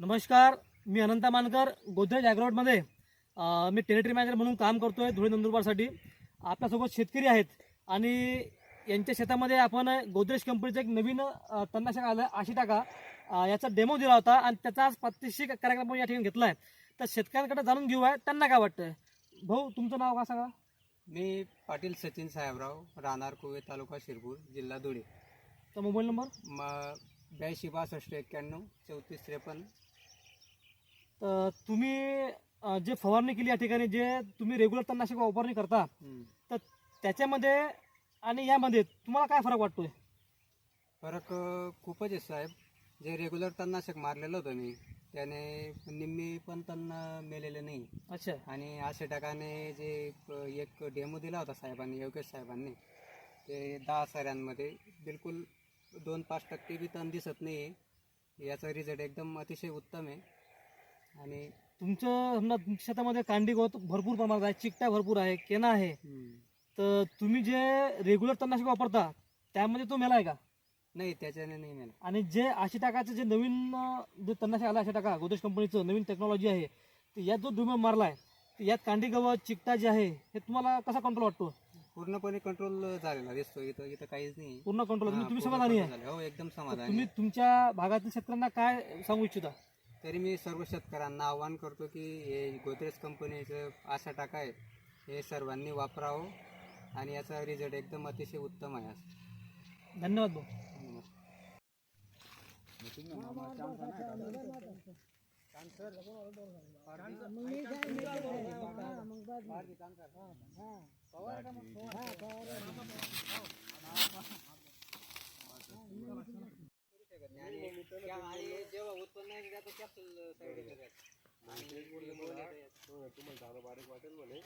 नमस्कार मी अनंता मानकर गोदरेज ॲग्रोटमध्ये अ, मी टेरिटरी मॅनेजर म्हणून काम करतोय धुळे नंदुरबारसाठी. आपल्यासोबत शेतकरी आहेत आणि यांच्या शेतामध्ये आपण गोदरेज कंपनीचं एक नवीन अ, तणनाशक आलं आशी टाका याचा डेमो दिला होता आणि त्याचा आज प्रात्यक्षिक कार्यक्रम या ठिकाणी घेतला आहे. तर शेतकऱ्यांकडे जाणून घेऊ आहे त्यांना काय वाटतंय? भाऊ तुमचं नाव का सांगा? मी पाटील सचिन साहेबराव राहणार कुवे तालुका शिरपूर जिल्हा धुळे. तर मोबाईल नंबर? म ब्याऐंशी बासष्ट एक्क्याण्णव चौतीस त्रेपन्न. तर तुम्ही अ, जे फवारणी केली या ठिकाणी जे तुम्ही रेग्युलर तणनाशक वापरणी करता हम्म. तर त्याच्यामध्ये आणि यामध्ये तुम्हाला काय फरक वाटतोय? फरक अ, खूपच आहे साहेब. जे रेग्युलर तणनाशक मारलेलं होतं मी त्याने निम्मी पण तण मेलेले नाही. अच्छा. आणि अशा टाकाने जे प- एक डेमो दिला होता साहेबांनी योगेश साहेबांनी ते दहा साऱ्यांमध्ये बिलकुल दोन पाच टक्के बी तण दिसत नाही आहे. याचा रिझल्ट एकदम अतिशय उत्तम आहे. आणि तुमचं समजा तुमच्या शेतामध्ये कांडी गवत भरपूर प्रमाणात आहे चिकटा भरपूर आहे केना आहे. तर तुम्ही जे रेग्युलर तणनाशक वापरता त्यामध्ये तो मेला आहे का? नाही त्याच्याने नाही मेला. आणि जे आशी टाकाचं जे नवीन जे तणनाशक आलं आशी टाका गोदरेज कंपनीचं नवीन टेक्नॉलॉजी आहे तर यात जो डुमे मारला आहे तर यात कांडी गवत चिकटा जे आहे हे तुम्हाला कसा कंट्रोल वाटतो? पूर्णपणे कंट्रोल झालेला दिसतो इथं इथं काहीच नाही. पूर्ण कंट्रोल हा, तुम्ही पूर्ण समाधानी control झालं. हो एकदम तर समाधानी तुम्ही आहे. तुमच्या भागातील शेतकऱ्यांना काय सांगू इच्छिता? तरी मी सर्व शेतकऱ्यांना आवाहन करतो की हे गोदरेज कंपनीचं आशा टाका आहे. हे सर्वांनी वापरावं आणि याचा रिझल्ट एकदम अतिशय उत्तम आहे. आज धन्यवाद भाऊ. नमस्कार जेव्हा उत्पन्न आहे त्याचं कॅप्सूल साईड वाटेल म्हणे